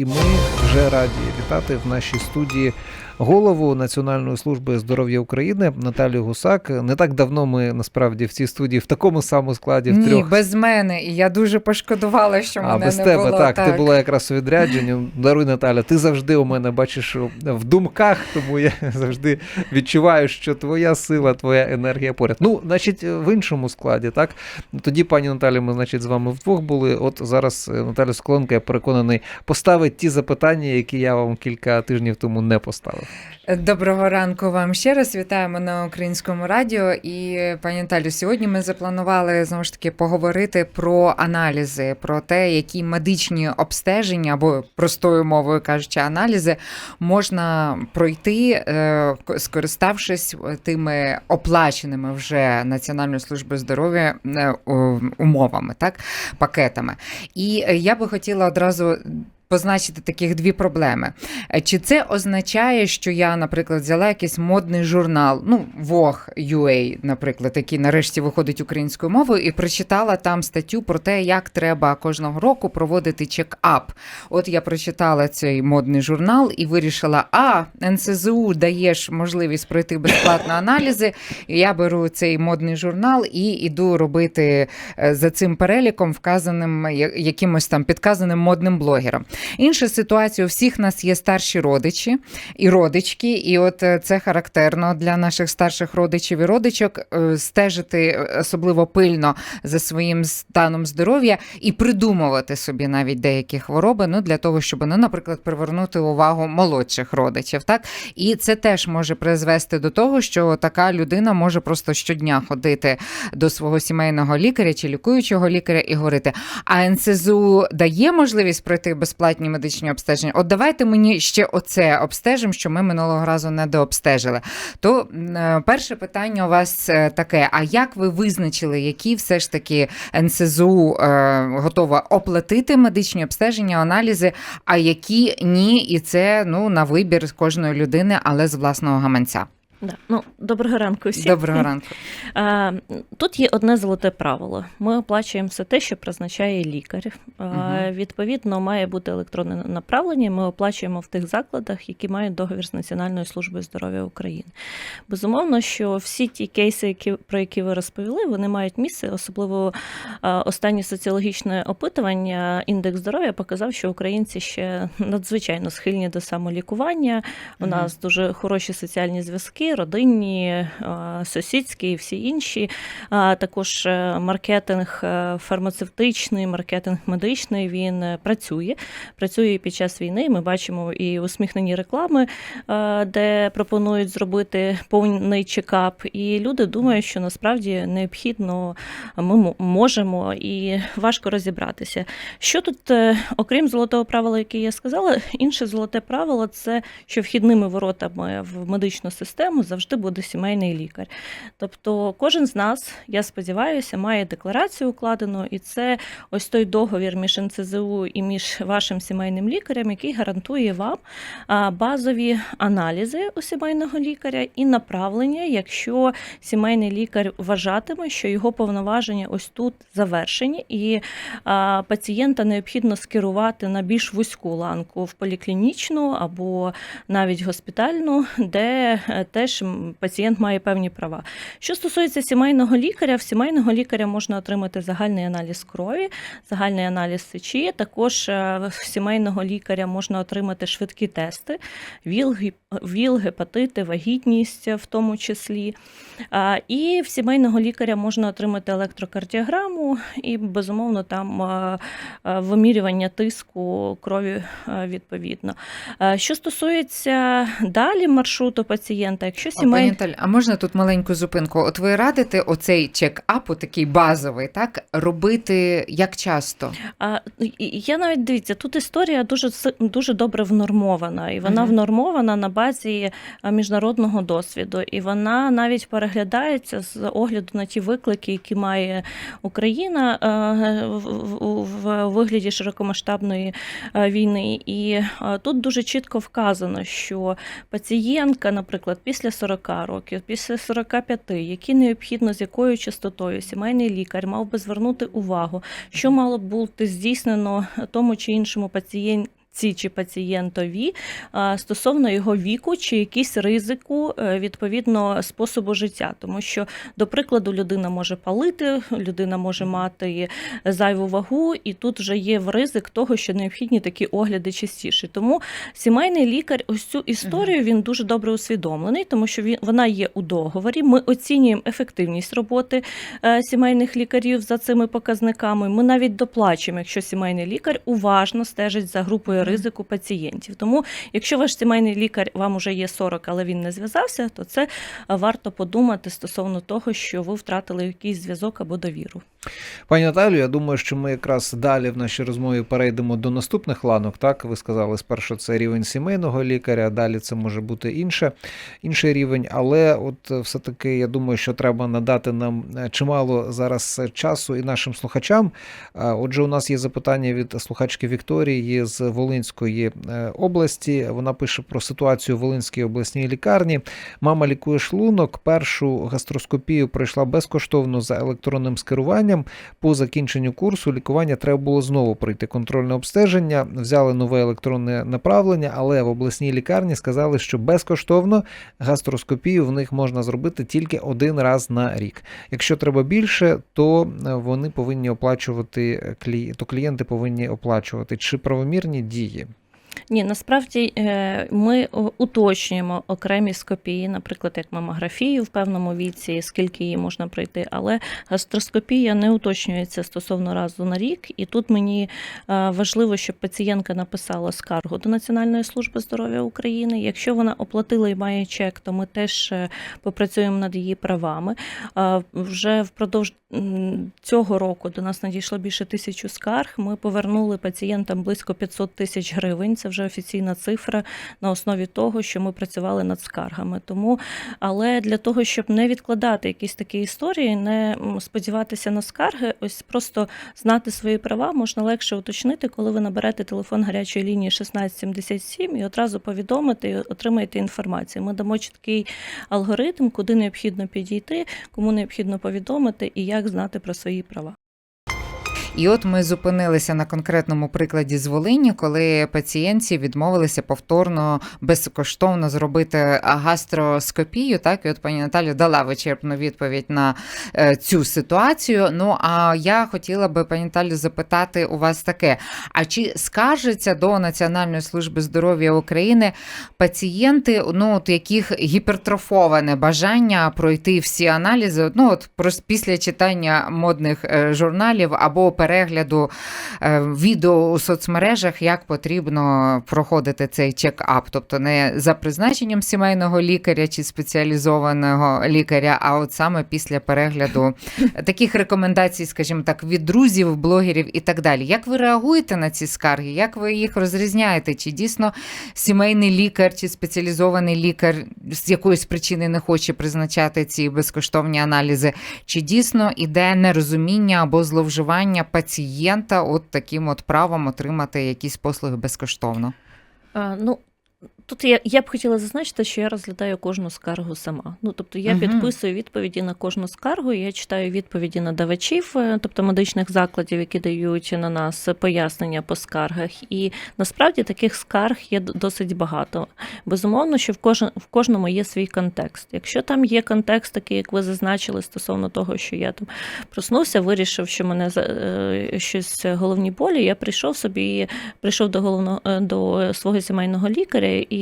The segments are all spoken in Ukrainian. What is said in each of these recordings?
І ми вже раді вітати в нашій студії голову Національної служби здоров'я України Наталію Гусак. Не так давно ми насправді в цій студії в такому самому складі в Ні, трьох. без мене. І я дуже пошкодувала, що А мене без не тебе було. так, ти була якраз у відрядженні. Даруй Наталя, ти завжди у мене бачиш в думках, тому я завжди відчуваю, що твоя сила, твоя енергія поряд. Ну, значить, в іншому складі, так тоді, пані Наталі, ми, значить, з вами вдвох були. От зараз е, Наталя Соколенко, я переконаний, поставить ті запитання, які я вам кілька тижнів тому не поставив. Доброго ранку вам ще раз. Вітаємо на українському радіо. І пані Наталю, сьогодні ми запланували знову ж таки поговорити про аналізи, про те, які медичні обстеження або простою мовою кажучи, аналізи можна пройти, е, скориставшись тими оплаченими вже Національною службою здоров'я е, умовами, так пакетами. І я би хотіла одразу. Позначити таких дві проблеми. Е, Чи це означає, що я, наприклад, взяла якийсь модний журнал, ну, Vogue UA, наприклад, який нарешті виходить українською мовою, і прочитала там статтю про те, як треба кожного року проводити чек-ап. От я прочитала цей модний журнал і вирішила: а, НСЗУ даєш можливість пройти безплатно аналізи. Я беру цей модний журнал і іду робити е, за цим переліком, вказаним якимось там підказаним модним блогером. Інша ситуація: у всіх нас є старші родичі і родички, і от е, це характерно для наших старших родичів і родичок е, стежити е, особливо пильно за своїм станом здоров'я і придумувати собі навіть деякі хвороби, ну для того, щоб ну, наприклад, привернути увагу молодших родичів. Так і це теж може призвести до того, що така людина може просто щодня ходити до свого сімейного лікаря чи лікуючого лікаря і говорити: а НСЗУ дає можливість пройти безплатні медичні обстеження? От давайте мені ще оце обстежимо, що ми минулого разу не дообстежили. То е, перше питання у вас е, таке: а як ви визначили, які все ж таки НСЗУ е, готова оплатити медичні обстеження, аналізи, а які ні, і це ну на вибір кожної людини, але з власного гаманця? Да. Ну, доброго ранку всім. Доброго ранку. Тут є одне золоте правило. Ми оплачуємо все те, що призначає лікар. Мгм. Відповідно, має бути електронне направлення. Ми оплачуємо в тих закладах, які мають договір з Національною службою здоров'я України. Безумовно, що всі ті кейси, які, про які ви розповіли, вони мають місце, особливо останнє соціологічне опитування. Індекс здоров'я показав, що українці ще надзвичайно схильні до самолікування. У Мгм. нас дуже хороші соціальні зв'язки, родинні, е, сусідські і всі інші. Також е, маркетинг е, фармацевтичний, маркетинг медичний він працює. Працює під час війни. Ми бачимо і усміхнені реклами, де пропонують зробити повний чекап. І люди думають, що насправді необхідно ми можемо і важко розібратися. Що тут, окрім золотого правила, яке я сказала, інше золоте правило це що вхідними воротами в медичну систему завжди буде сімейний лікар. Тобто, кожен з нас, я сподіваюся, має декларацію укладену, і це ось той договір між НЦЗУ і між вашим сімейним лікарем, який гарантує вам базові аналізи у сімейного лікаря і направлення, якщо сімейний лікар вважатиме, що його повноваження ось тут завершені, і пацієнта необхідно скерувати на більш вузьку ланку в поліклінічну або навіть госпітальну, де е, теж пацієнт має певні права. Що стосується сімейного лікаря, в сімейного лікаря можна отримати загальний аналіз крові, загальний аналіз сечі. Також е, в сімейного лікаря можна отримати швидкі тести, ВІЛ, гепатити, вагітність в тому числі. І в сімейного лікаря можна отримати електрокардіограму і, безумовно, там е, е, вимірювання тиску крові відповідно. Що стосується далі маршруту пацієнта, якщо О, Пані Наталь, а можна тут маленьку зупинку? От ви радите оцей чек-ап, такий базовий, так робити як часто? А, я навіть дивіться, тут історія дуже дуже добре внормована, і вона Мгм. внормована на базі міжнародного досвіду, і вона навіть переглядається з огляду на ті виклики, які має Україна в, вигляді широкомасштабної війни. І тут дуже чітко вказано, що пацієнтка, наприклад, після 40 років, після 45, які необхідно з якою частотою сімейний лікар мав би звернути увагу, що мало б бути здійснено тому чи іншому пацієнту. Пацієнтці чи пацієнтові стосовно його віку чи якісь ризику е, відповідно способу життя, тому що, до прикладу, людина може палити, людина може мати зайву вагу, і тут вже є в ризик того, що необхідні такі огляди частіше. Тому сімейний лікар ось цю історію він дуже добре усвідомлений, тому що він вона є у договорі. Ми оцінюємо ефективність роботи е, сімейних лікарів за цими показниками. Ми навіть доплачуємо, якщо сімейний лікар уважно стежить за групою ризику пацієнтів. Тому, якщо ваш сімейний лікар вам уже є 40, але він не зв'язався, то це варто подумати стосовно того, що ви втратили якийсь зв'язок або довіру. Пані Наталю, я думаю, що ми якраз далі в нашій розмові перейдемо до наступних ланок. Так, ви сказали, спершу це рівень сімейного лікаря, а далі це може бути інше, інший рівень. Але от е, все-таки я думаю, що треба надати нам е, чимало зараз е, часу і нашим слухачам. Отже, у нас є запитання від слухачки Вікторії з Волинської е, області. Вона пише про ситуацію в Волинській обласній лікарні. Мама лікує шлунок. Першу гастроскопію пройшла безкоштовно за електронним скеруванням. По закінченню курсу лікування треба було знову пройти контрольне обстеження. Взяли нове електронне направлення, але в обласній лікарні сказали, що безкоштовно гастроскопію в них можна зробити тільки один раз на рік. Якщо треба більше, то е, вони повинні оплачувати е, то клієнти повинні оплачувати. Чи правомірні дії? дії. Ні, насправді е, ми уточнюємо окремі скопії, наприклад, як мамографію в певному віці, скільки її можна пройти, але гастроскопія не уточнюється стосовно разу на рік. І тут мені е, важливо, щоб пацієнтка написала скаргу до Національної служби здоров'я України. Якщо вона оплатила і має чек, то ми теж е, попрацюємо над її правами. Вже впродовж цього року до нас надійшло більше тисячу скарг. Ми повернули пацієнтам близько 500 тисяч гривень. Це вже офіційна цифра на основі того, що ми працювали над скаргами. Тому, але для того, щоб не відкладати якісь такі історії, не сподіватися на скарги, ось просто знати свої права можна легше уточнити, коли ви наберете телефон гарячої лінії 1677 і одразу повідомити, і отримаєте інформацію. Ми дамо чіткий алгоритм, куди необхідно підійти, кому необхідно повідомити і як знати про свої права. І от ми зупинилися на конкретному прикладі з Волині, коли пацієнтці відмовилися повторно безкоштовно зробити гастроскопію. Так, і от пані Наталю дала вичерпну відповідь на е, цю ситуацію. Ну а я хотіла би пані Наталю запитати у вас таке: а чи скаржаться до Національної служби здоров'я України пацієнти, ну от яких гіпертрофоване бажання пройти всі аналізи? Ну от після читання модних е, журналів або перегляду е, відео у соцмережах, як потрібно проходити цей чек-ап, тобто не за призначенням сімейного лікаря чи спеціалізованого лікаря, а от саме після перегляду таких рекомендацій, скажімо так, від друзів, блогерів і так далі. Як ви реагуєте на ці скарги? Як ви їх розрізняєте? Чи дійсно сімейний лікар чи спеціалізований лікар з якоїсь причини не хоче призначати ці безкоштовні аналізи? Чи дійсно іде нерозуміння або зловживання пацієнта от таким от правом отримати якісь послуги безкоштовно? Ну, тут я, я б хотіла зазначити, що я розглядаю кожну скаргу сама. Ну, тобто я Мгм. підписую відповіді на кожну скаргу, я читаю відповіді надавачів, е, тобто медичних закладів, які дають на нас пояснення по скаргах. І насправді таких скарг є досить багато. Безумовно, що в, кожен, в кожному є свій контекст. Якщо там є контекст, такий, як ви зазначили, стосовно того, що я там проснувся, вирішив, що мене е, щось головні болі, я прийшов собі, прийшов до головного е, до свого сімейного лікаря, і,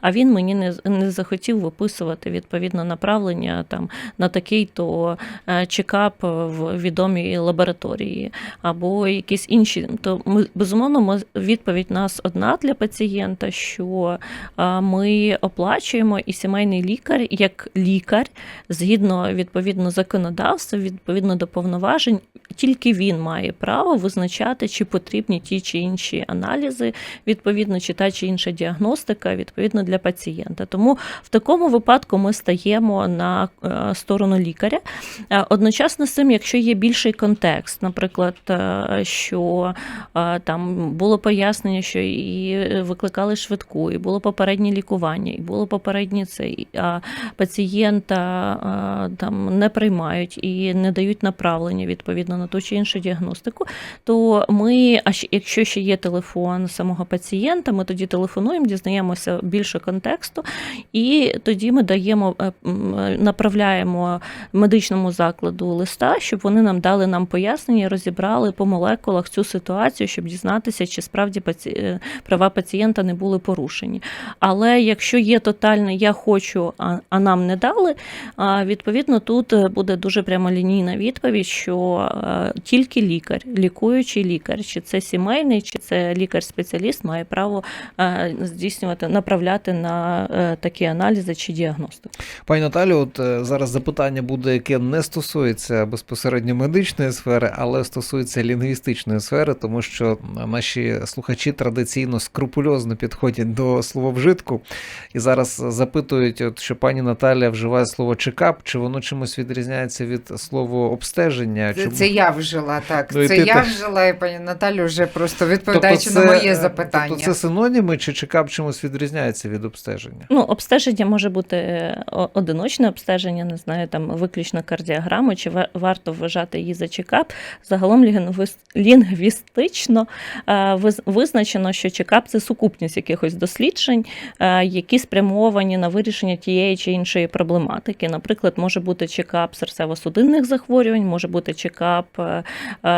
а він мені не, не захотів виписувати відповідно направлення там на такий то е, чекап в відомій лабораторії або якісь інші. То ми безумовно ми, відповідь нас одна для пацієнта, що е, ми оплачуємо, і сімейний лікар, як лікар, згідно відповідно законодавства, відповідно до повноважень, тільки він має право визначати, чи потрібні ті чи інші аналізи, відповідно, чи та чи інша діагностика. Відповідно для пацієнта. Тому в такому випадку ми стаємо на е, сторону лікаря. Е, Одночасно з цим, якщо є більший контекст, наприклад, е, що там було пояснення, що і викликали швидку, і було попереднє лікування, і було попереднє це, а пацієнта там не приймають і не дають направлення відповідно на ту чи іншу діагностику, то ми, а якщо ще є телефон самого пацієнта, ми тоді телефонуємо, дізнаємося більше контексту, і тоді ми даємо, е, направляємо медичному закладу листа, щоб вони нам дали нам пояснення, розібрали по молекулах цю ситуацію, щоб дізнатися, чи справді паці... е, права пацієнта не були порушені. Але якщо є тотальне я хочу, а, нам не дали, відповідно тут е, буде дуже прямолінійна відповідь, що тільки лікар, лікуючий лікар, чи це сімейний, чи це лікар-спеціаліст, має право здійснювати, направляти на е, такі аналізи чи діагностику. Пані Наталю, от е, зараз запитання буде, яке не стосується безпосередньо медичної сфери, але стосується лінгвістичної сфери, тому що наші слухачі традиційно скрупульозно підходять до слововжитку і зараз запитують, от, що пані Наталя вживає слово чекап, чи воно чимось відрізняється від слова обстеження? Це, Чи- це я вжила, так. Ну, це ти я так. вжила, і пані Наталю вже просто відповідаючи на моє запитання. Тобто це синоніми, чи чекап чимось відрізняється від обстеження? Ну, обстеження може бути е, одиночне обстеження, не знаю, там виключно кардіограму, чи варто вважати її за чекап. Загалом лінгвістично е, визначено, що чекап це сукупність якихось досліджень, е, які спрямовані на вирішення тієї чи іншої проблематики. Наприклад, може бути чекап серцево-судинних захворювань, може бути чекап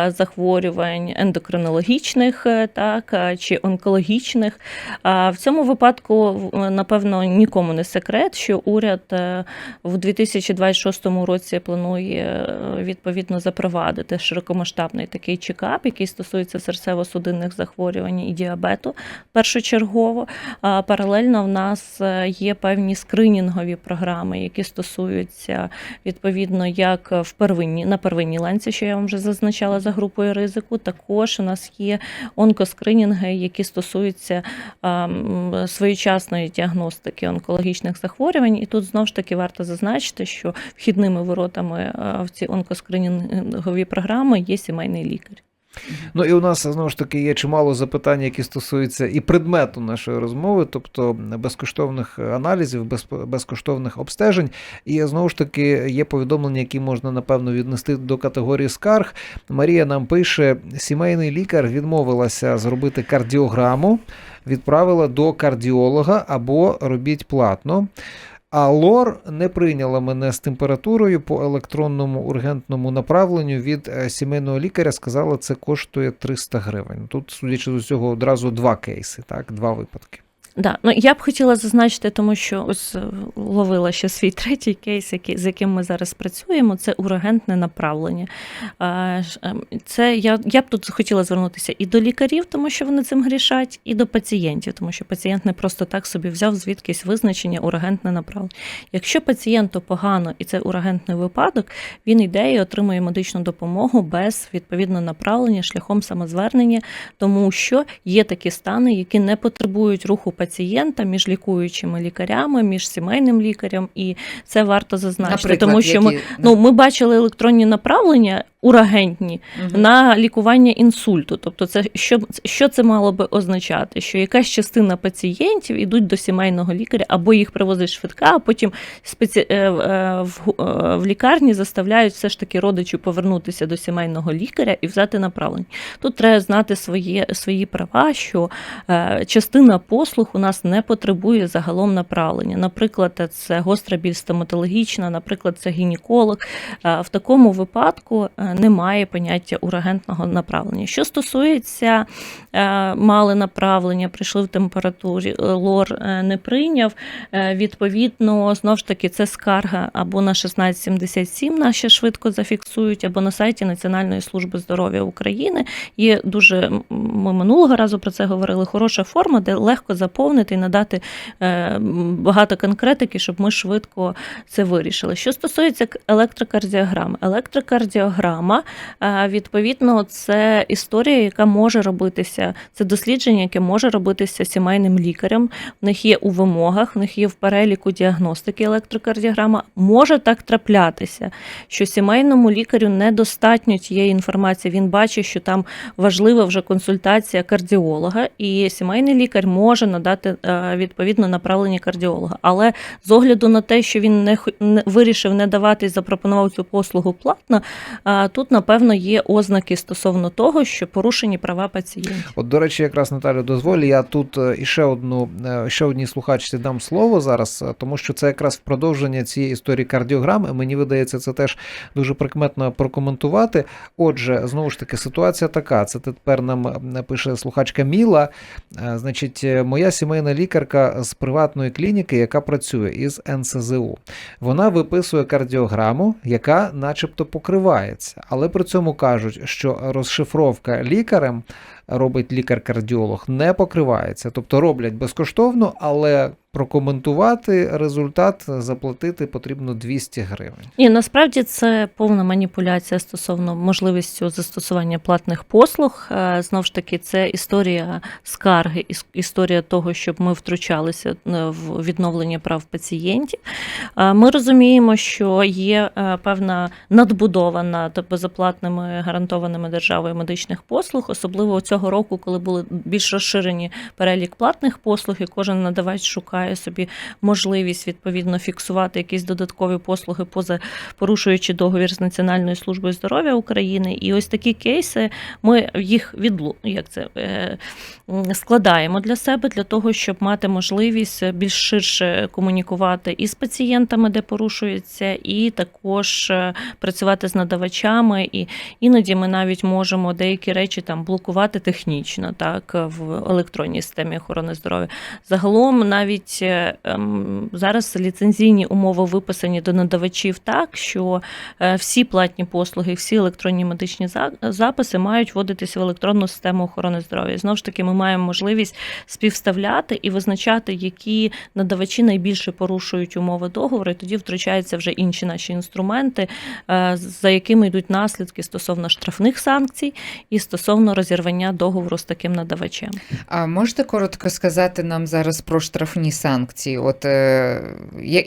захворювань ендокринологічних, так, чи онкологічних. В цьому випадку, в- напевно, нікому не секрет, що уряд е, в 2026 році планує е, відповідно запровадити широкомасштабний такий чекап, який стосується серцево-судинних захворювань і діабету першочергово. Паралельно в нас е, є певні скринінгові програми, які стосуються відповідно як в первинні на первинній ланці, що я вам вже зазначала за групою ризику. Також у нас є онкоскринінги, які стосуються своєчасної діагностики онкологічних захворювань. І тут знову ж таки варто зазначити, що вхідними воротами в ці онкоскринінгові програми є сімейний лікар. Ну і у нас знову ж таки є чимало запитань, які стосуються і предмету нашої розмови, тобто безкоштовних аналізів, без, безкоштовних обстежень. І знову ж таки є повідомлення, які можна напевно віднести до категорії скарг. Марія нам пише: сімейний лікар відмовилася зробити кардіограму, відправила до кардіолога або робіть платно. А лор не прийняла мене з температурою по електронному ургентному направленню від е, сімейного лікаря. Сказала, це коштує 300 гривень. Тут, судячи з усього, одразу два кейси, так, два випадки. Да, ну я б хотіла зазначити, тому що ось е, ловила ще свій третій кейс, який, з яким ми зараз працюємо, це урагентне направлення. Ем, Це я, я б тут хотіла звернутися і до лікарів, тому що вони цим грішать, і до пацієнтів, тому що пацієнт не просто так собі взяв звідкись визначення урагентне направлення. Якщо пацієнту погано і це урагентний випадок, він йде і отримує медичну допомогу без відповідного направлення шляхом самозвернення, тому що є такі стани, які не потребують руху пацієнта між лікуючими лікарями, між сімейним лікарем, і це варто зазначити, Наприклад, тому що ми які- ну ми бачили електронні направлення урагентні Мгм. на лікування інсульту. Тобто, це що, що це мало би означати? Що якась частина пацієнтів ідуть до сімейного лікаря, або їх привозить швидка, а потім спеці... е, в, е, в, е, в лікарні заставляють все ж таки родичу повернутися до сімейного лікаря і взяти направлення. Тут треба знати свої, свої права, що частина послуг у нас не потребує загалом направлення. Наприклад, це гостра біль стоматологічна, наприклад, це гінеколог. Е, В такому випадку е, немає поняття урагентного направлення. Що стосується е, мали направлення, прийшли в температурі, лор не прийняв. Відповідно, знову ж таки, це скарга або на 1677 наші швидко зафіксують, або на сайті Національної служби здоров'я України. Є дуже ми минулого разу про це говорили. Хороша форма, де легко заповнити доповнити і надати е, багато конкретики, щоб ми швидко це вирішили. Що стосується електрокардіограми, електрокардіограма, е, відповідно, це історія, яка може робитися, це дослідження, яке може робитися сімейним лікарем. В них є у вимогах, в них є в переліку діагностики електрокардіограма. Може так траплятися, що сімейному лікарю недостатньо тієї інформації. Він бачить, що там важлива вже консультація кардіолога, і сімейний лікар може надати е, відповідно направлення кардіолога. Але з огляду на те, що він не, вирішив не давати запропонував цю послугу платно, е, тут напевно є ознаки стосовно того, що порушені права пацієнтів. От, до речі, якраз Наталю, дозволь, я тут е, іще одну ще одній слухачці дам слово зараз, тому що це якраз в продовження цієї історії кардіограми. Мені видається, це теж дуже прикметно прокоментувати. Отже, знову ж таки, ситуація така. Це тепер нам пише слухачка Міла. Значить, моя сімейна лікарка з приватної клініки, яка працює із НСЗУ. Вона виписує кардіограму, яка начебто покривається, але при цьому кажуть, що розшифровка лікарем робить лікар-кардіолог, не покривається. Тобто роблять безкоштовно, але прокоментувати результат, заплатити потрібно 200 гривень. Ні, насправді це повна маніпуляція стосовно можливістю застосування платних послуг. Е, Знов ж таки, це історія скарги, іс- історія того, щоб ми втручалися е, в відновлення прав пацієнтів. Е, Ми розуміємо, що є певна надбудова над безоплатними гарантованими державою медичних послуг, особливо цього року, коли були більш розширені перелік платних послуг, і кожен надавач шукає собі можливість відповідно фіксувати якісь додаткові послуги, поза порушуючи договір з Національною службою здоров'я України. І ось такі кейси ми їх відлу, як це е, складаємо для себе для того, щоб мати можливість більш ширше комунікувати і з пацієнтами, де порушується, і також е, працювати з надавачами. І іноді ми навіть можемо деякі речі там блокувати технічно, так в електронній системі охорони здоров'я. Загалом навіть е, ем, зараз ліцензійні умови виписані до надавачів так, що е, всі платні послуги, всі електронні медичні за- записи мають вводитися в електронну систему охорони здоров'я. Знову ж таки, ми маємо можливість співставляти і визначати, які надавачі найбільше порушують умови договору, і тоді втручаються вже інші наші інструменти, е, за якими йдуть наслідки стосовно штрафних санкцій і стосовно розірвання договору з таким надавачем. А можете коротко сказати нам зараз про штрафні санкції? От е,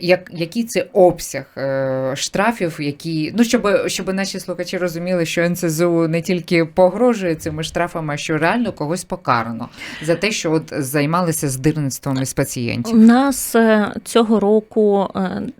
як, який це обсяг е, штрафів, які ну щоб, щоб наші слухачі розуміли, що НСЗУ не тільки погрожує цими штрафами, а що реально когось покарано за те, що от займалися здирництвом із У пацієнтів. нас е, цього року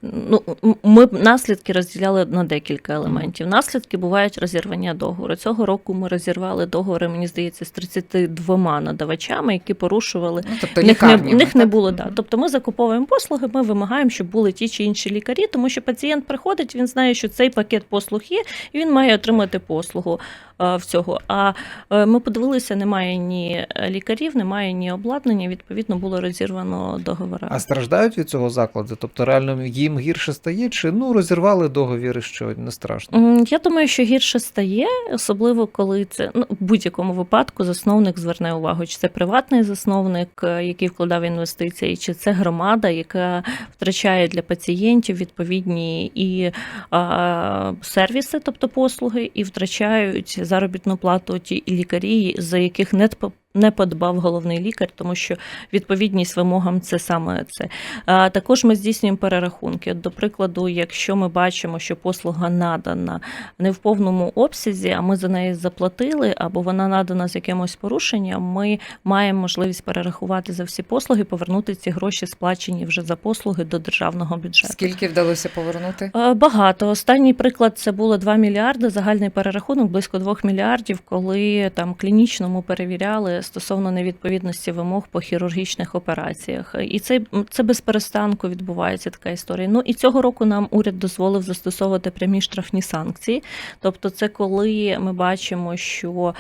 ну, ми наслідки розділяли на декілька елементів. Наслідки бувають розірвання договору. Цього року ми розірвали договори, мені здається, з 32 надавачами, які порушували. Ну, тобто них, не, них не було да. Тобто ми закуповуємо послуги, ми вимагаємо, щоб були ті чи інші лікарі, тому що пацієнт приходить, він знає, що цей пакет послуг є, і він має отримати послугу е, в цього. А е, ми подивилися, немає ні лікарів, немає ні обладнання. Відповідно, було розірвано договори. А страждають від цього заклади? Тобто реально їм гірше стає, чи ну розірвали договір, що не страшно? Я думаю, що гірше стає, особливо коли це ну, в будь-якому випадку засновник зверне увагу, чи це приватний засновник, е, який вкладав інвестиції, чи це громада, яка втрачає для пацієнтів відповідні і а, сервіси, тобто послуги, і втрачають заробітну плату ті лікарі, за яких не не подбав головний лікар, тому що відповідність вимогам це саме це. А, Також ми здійснюємо перерахунки. От, До прикладу, якщо ми бачимо, що послуга надана не в повному обсязі, а ми за неї заплатили, або вона надана з якимось порушенням, ми маємо можливість перерахувати за всі послуги, повернути ці гроші, сплачені вже за послуги до державного бюджету. Скільки вдалося повернути? Е, Багато. Останній приклад це було 2 мільярди, загальний перерахунок близько 2 мільярдів, коли там клінічно ми перевіряли стосовно невідповідності вимог по хірургічних операціях. І це, це без перестанку відбувається така історія. Ну і цього року нам уряд дозволив застосовувати прямі штрафні санкції. Тобто, це коли ми бачимо, що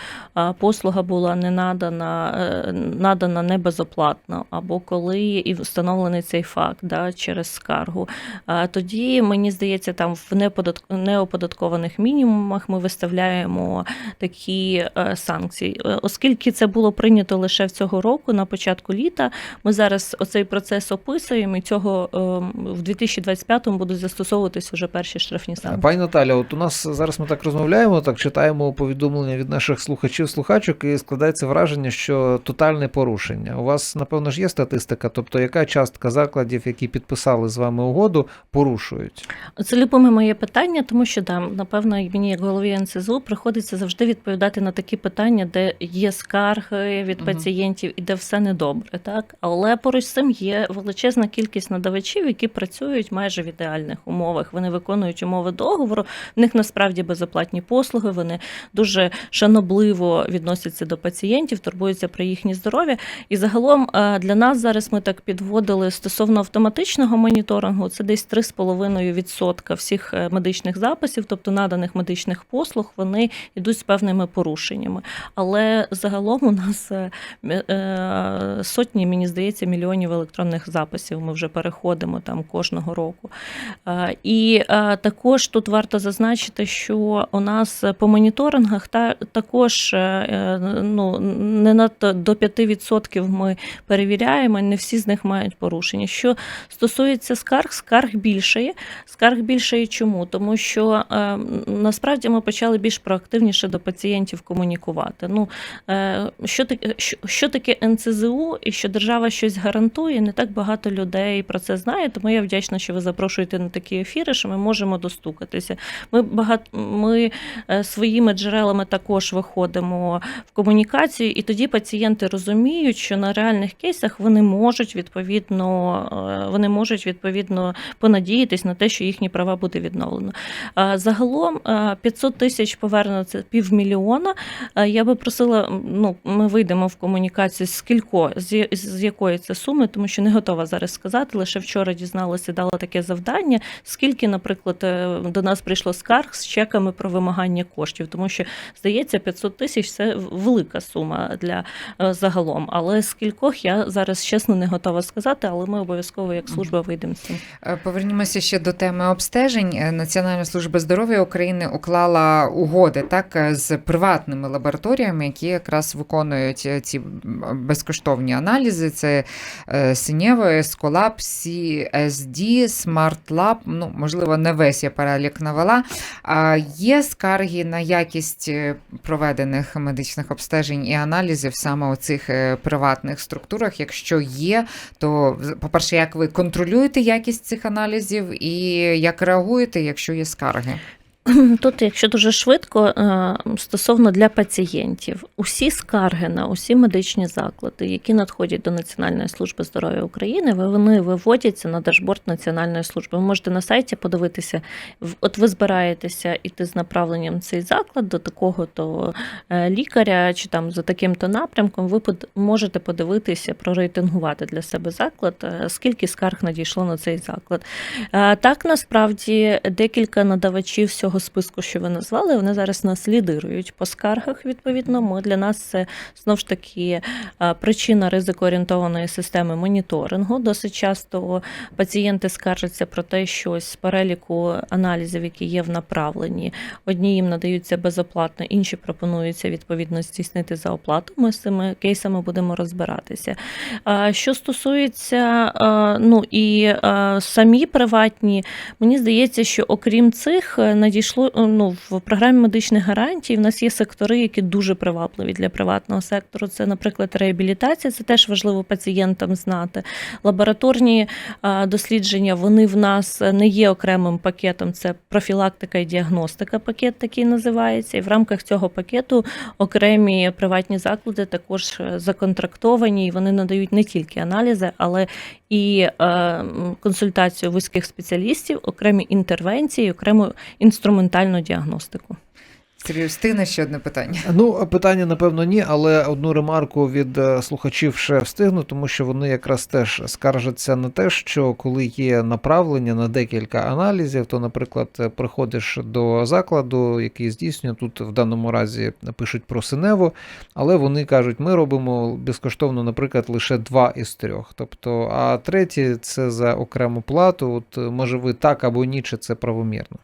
послуга була не надана, е, надана не безоплатно, або коли і встановлений цей факт да, через скаргу. Тоді мені здається, там в неоподаткованих мінімумах ми виставляємо такі е, санкції, Е, оскільки це було було прийнято лише в цього року, на початку літа. Ми зараз оцей процес описуємо, і цього ем, в 2025-му будуть застосовуватись вже перші штрафні санкції. Пані Наталя, от у нас зараз ми так розмовляємо, так читаємо повідомлення від наших слухачів, слухачок, і складається враження, що тотальне порушення. У вас, напевно ж, є статистика, тобто яка частка закладів, які підписали з вами угоду, порушують? Це любиме моє питання, тому що да, напевно, мені як голові НСЗУ приходиться завжди відповідати на такі питання, де є скарги від пацієнтів і де все недобре, так але поруч з цим є величезна кількість надавачів, які працюють майже в ідеальних умовах. Вони виконують умови договору. В них насправді безоплатні послуги. Вони дуже шанобливо відносяться до пацієнтів, турбуються про їхнє здоров'я. І загалом е, для нас зараз ми так підводили стосовно автоматичного моніторингу. Це десь 3,5% всіх е, медичних записів, тобто наданих медичних послуг, вони йдуть з певними порушеннями. Але загалом у нас е, м- е, сотні, мені здається, мільйонів електронних записів. Ми вже переходимо там кожного року. Е, І е, також тут варто зазначити, що у нас по моніторингах та також е, е, ну не надто до 5% ми перевіряємо, не всі з них мають порушення. Що стосується скарг, скарг більше. Скарг більше чому? Тому що е, насправді ми почали більш проактивніше до пацієнтів комунікувати. Ну е, що таке, що, що таке НЦЗУ і що держава щось гарантує, не так багато людей про це знає. Тому я вдячна, що ви запрошуєте на такі ефіри, що ми можемо достукатися. Ми багато ми е, своїми джерелами також виходимо в комунікацію, і тоді пацієнти розуміють, що на реальних кейсах вони можуть відповідно е, вони можуть відповідно понадіятись на те, що їхні права буде відновлено. Е, Загалом е, 500 тисяч повернено це півмільйона. Е, Я би просила, ну ми вийдемо в комунікацію з кілько з, з якої це суми, тому що не готова зараз сказати. Лише вчора дізналася, дала таке завдання. Скільки, наприклад, е, до нас прийшло скарг з чеками про вимагання коштів, тому що здається, 500 тисяч це велика сума для е, загалом. Але з кількох я зараз чесно не готова сказати, але ми обов'язково як служба вийдемо з цим. Е, Повернімося ще до теми обстежень. Національна служба здоров'я України уклала угоди так з приватними лабораторіями, які якраз виконують е, ці безкоштовні аналізи. Це е, Синєво, Escolab, CSD, SmartLab, Ну, можливо, не весь я перелік навела. А є скарги на якість е, проведених медичних обстежень і аналізів саме у цих приватних структурах. Якщо є, то по-перше, як ви контролюєте якість цих аналізів і як реагуєте, якщо є скарги? Тут, якщо дуже швидко, е, стосовно для пацієнтів, усі скарги на усі медичні заклади, які надходять до Національної служби здоров'я України, вони виводяться на дашборд Національної служби. Ви можете на сайті подивитися, от ви збираєтеся іти з направленням цей заклад до такого-то е, лікаря чи там за таким-то напрямком, ви можете подивитися, прорейтингувати для себе заклад, е, скільки скарг надійшло на цей заклад. Так, насправді декілька надавачів списку, що ви назвали, вони зараз нас лідирують по скаргах. Відповідно, ми для нас це знов ж таки е, причина ризикоорієнтованої системи моніторингу. Досить часто пацієнти скаржаться про те, що з переліку аналізів, які є в направленні, одні їм надаються безоплатно, інші пропонуються відповідно здійснити за оплату. Ми з цими кейсами будемо розбиратися. Що стосується е, ну і е, самі приватні, мені здається, що окрім цих е, надійшло е, ну в програмі медичних гарантій. В нас є сектори, які дуже привабливі для приватного сектору. Це, наприклад, реабілітація. Це теж важливо пацієнтам знати. Лабораторні е, дослідження вони в нас не є окремим пакетом. Це профілактика і діагностика. Пакет такий називається. І в рамках цього пакету окремі приватні заклади також е, законтрактовані, і вони надають не тільки аналізи, але і консультацію вузьких спеціалістів, окремі інтервенції, окрему інструментальну діагностику. Сергій, встигне ще одне питання. Ну, питання, напевно, ні, але одну ремарку від е, слухачів ще встигну, тому що вони якраз теж скаржаться на те, що коли є направлення на декілька аналізів, то, наприклад, е, приходиш до закладу, який здійснює тут в даному разі пишуть про Синеву, але вони кажуть, ми робимо безкоштовно, наприклад, лише два із трьох. Тобто, а третє це за окрему плату. От може ви так або ні, чи це правомірно.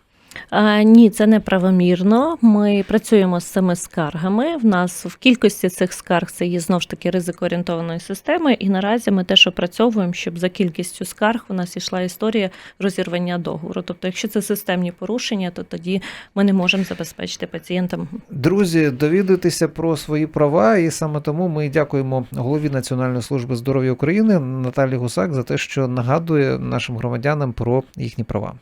А, ні, це неправомірно. Ми працюємо з цими скаргами. В нас в кількості цих скарг це є знову ж таки ризикоорієнтованої системи. І наразі ми теж опрацьовуємо, щоб за кількістю скарг у нас йшла історія розірвання договору. Тобто, якщо це системні порушення, то тоді ми не можемо забезпечити пацієнтам Друзі, довідуйтеся про свої права, і саме тому ми дякуємо голові Національної служби здоров'я України Наталі Гусак за те, що нагадує нашим громадянам про їхні права.